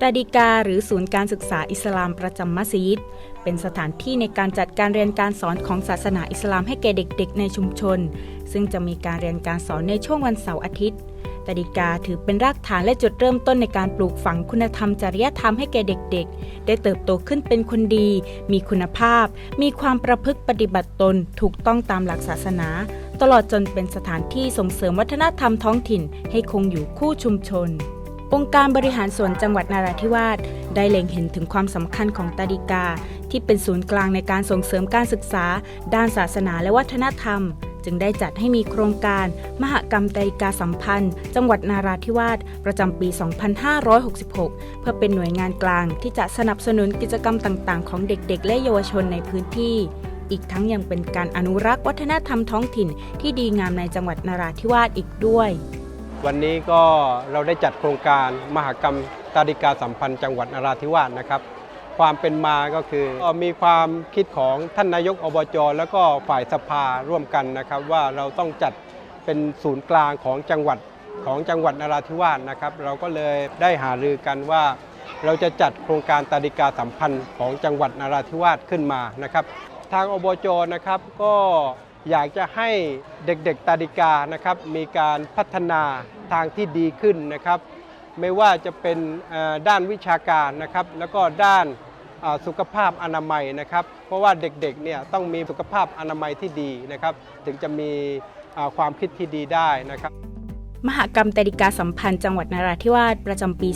ตาดิกาหรือศูนย์การศึกษาอิสลามประจำมัสยิด เป็นสถานที่ในการจัดการเรียนการสอนของศาสนาอิสลามให้แก่เด็กๆ ในชุมชน ซึ่งจะมีการเรียนการสอนในช่วงวันเสาร์อาทิตย์ตาดิกาถือเป็นรากฐานและจุดเริ่มต้นในการปลูกฝังคุณธรรมจริยธรรมให้แก่เด็กๆ ได้เติบโตขึ้นเป็นคนดี มีคุณภาพ มีความประพฤติปฏิบัติตนถูกต้องตามหลักศาสนา ตลอดจนเป็นสถานที่ส่งเสริมวัฒนธรรมท้องถิ่นให้คงอยู่คู่ชุมชน องค์การบริหารส่วนจังหวัดนาราธิวาสได้เล็งเห็นถึงความสำคัญของตาดิกา ที่เป็นศูนย์กลางในการส่งเสริมการศึกษา ด้านศาสนาและวัฒนธรรม จึงได้จัดให้มีโครงการ มหกรรมตาดิกาสัมพันธ์ จังหวัดนาราธิวาสประจำปี 2566 เพื่อเป็นหน่วยงานกลางที่จะสนับสนุนกิจกรรมต่างๆ ของเด็กๆ และเยาวชนในพื้นที่อีกทั้งยังเป็นการอนุรักษ์วัฒนธรรมท้องถิ่นที่ดีงามในจังหวัดนาราธิวาสอีกด้วย วันนี้ก็เราได้จัดโครงการมหกรรมตาดิกาสัมพันธ์จังหวัดนราธิวาสนะครับ ความเป็นมาก็คือมีความคิดของท่านนายกอบจแล้วก็ฝ่ายสภาร่วมกันนะครับ ว่าเราต้องจัดเป็นศูนย์กลางของจังหวัดของจังหวัดนราธิวาสนะครับ เราก็เลยได้หารือกันว่า เราจะจัดโครงการตาดิกาสัมพันธ์ของจังหวัดนราธิวาสขึ้นมานะครับ ทางอบจนะครับก็ อยากจะให้เด็กๆตาดิกานะครับมีการพัฒนาทางที่ดีขึ้นนะครับ ไม่ว่าจะเป็นด้านวิชาการนะครับ แล้วก็ด้านสุขภาพอนามัยนะครับ เพราะว่าเด็กๆเนี่ยต้องมีสุขภาพอนามัยที่ดีนะครับ ถึงจะมีความคิดที่ดีได้นะครับ มหกรรมตาดิกาสัมพันธ์จังหวัดนราธิวาสประจำปี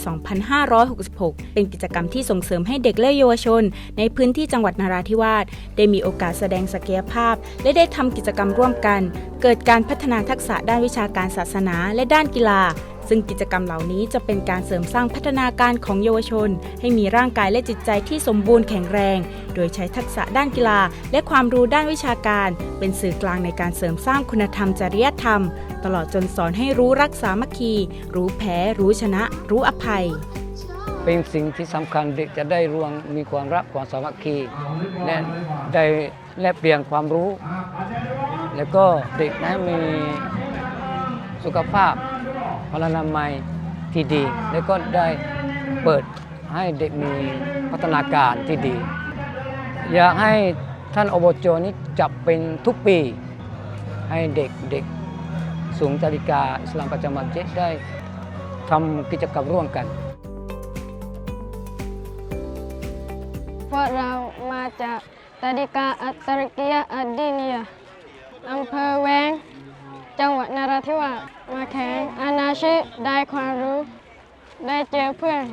2566 เป็นกิจกรรมที่ส่งเสริมให้เด็กและเยาวชน ในพื้นที่จังหวัดนราธิวาสได้มีโอกาสแสดงศักยภาพ และได้ทำกิจกรรมร่วมกัน เกิดการพัฒนาทักษะด้านวิชาการศาสนาและด้านกีฬาซึ่งกิจกรรมเหล่านี้จะเป็นการเสริมสร้างพัฒนาการของเยาวชน ให้มีร่างกายและจิตใจที่สมบูรณ์แข็งแรง โดยใช้ทักษะด้านกีฬา และความรู้ด้านวิชาการ เป็นสื่อกลางในการเสริมสร้างคุณธรรมจริยธรรม ตลอดจนสอนให้รู้รักสามัคคี รู้แพ้ รู้ชนะ รู้อภัย เป็นสิ่งที่สำคัญเด็กจะได้รวมมีความรักความสามัคคีและได้แลกเปลี่ยนความรู้ แล้วก็เด็กนะมีสุขภาพพลานามัยที่ดี แล้วก็ได้เปิดให้เด็กมีพัฒนาการที่ดี อยากให้ท่านอบจนี้จับเป็นทุกปี ให้เด็กเด็ก สูงจาริกาอิสลามประจำวันเจได้ทำกิจกรรมร่วมกัน พวกเรามาจากตาดิกาอัตตริกียอัดดีเนียอำเภอแวง จังหวัดนราธิวาสมาแข่งอานาชิได้ความรู้ ได้เจอเพื่อน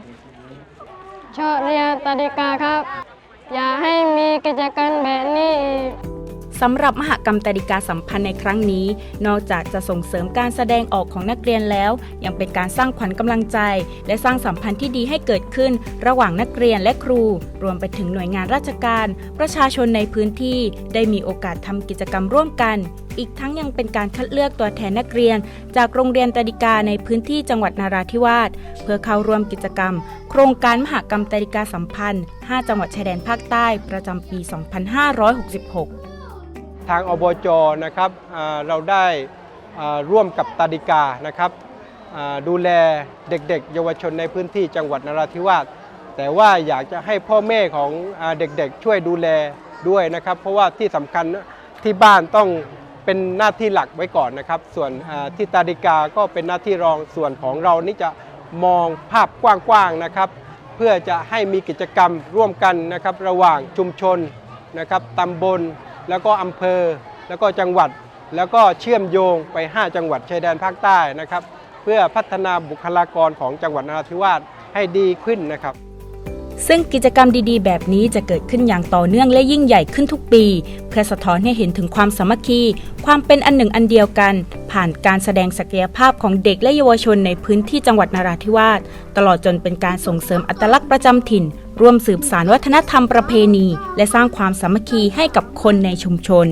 ชอบเรียนตาดิกาครับ อย่าให้มีกิจกรรมแบบนี้อีก สำหรับมหกรรมตาดิกาสัมพันธ์ในครั้งนี้ นอกจากจะส่งเสริมการแสดงออกของนักเรียนแล้ว ยังเป็นการสร้างขวัญกำลังใจ และสร้างสัมพันธ์ที่ดีให้เกิดขึ้น ระหว่างนักเรียนและครู รวมไปถึงหน่วยงานราชการ ประชาชนในพื้นที่ได้มีโอกาสทำกิจกรรมร่วมกัน อีกทั้งยังเป็นการคัดเลือกตัวแทนนักเรียน จากโรงเรียนตาดิกาในพื้นที่จังหวัดนาราธิวาสเพื่อเข้าร่วมกิจกรรม โครงการมหกรรมตาดิกาสัมพันธ์ 5 จังหวัดชายแดนภาคใต้ประจำปี 2566 ทางอบจนะครับเราได้ร่วมกับตาดิกานะครับดูแลเด็กๆ เยาวชนในพื้นที่จังหวัดนราธิวาสแต่ว่าอยากจะให้พ่อแม่ของเด็กๆ ช่วยดูแลด้วยนะครับ เพราะว่าที่สำคัญที่บ้านต้องเป็นหน้าที่หลักไว้ก่อนนะครับ ส่วนที่ตาดิกาก็เป็นหน้าที่รองส่วนของเรานี่จะมองภาพกว้างๆนะครับ เพื่อจะให้มีกิจกรรมร่วมกันนะครับ ระหว่างชุมชนนะครับตำบล แล้วก็อำเภอ แล้วก็จังหวัด แล้วก็เชื่อมโยงไป 5 จังหวัดชายแดนภาคใต้นะครับ เพื่อพัฒนาบุคลากรของจังหวัดนราธิวาสให้ดีขึ้นนะครับ ซึ่งกิจกรรมดีๆ แบบนี้จะเกิดขึ้นอย่างต่อเนื่องและยิ่งใหญ่ขึ้นทุกปี เพื่อสะท้อนให้เห็นถึงความสามัคคี ความเป็นอันหนึ่งอันเดียวกัน ผ่านการแสดงศักยภาพของเด็กและเยาวชนในพื้นที่จังหวัดนราธิวาสตลอดจนเป็นการส่งเสริมอัตลักษณ์ประจำถิ่น ร่วมสืบสานวัฒนธรรมประเพณี และสร้างความสามัคคีให้กับคนในชุมชน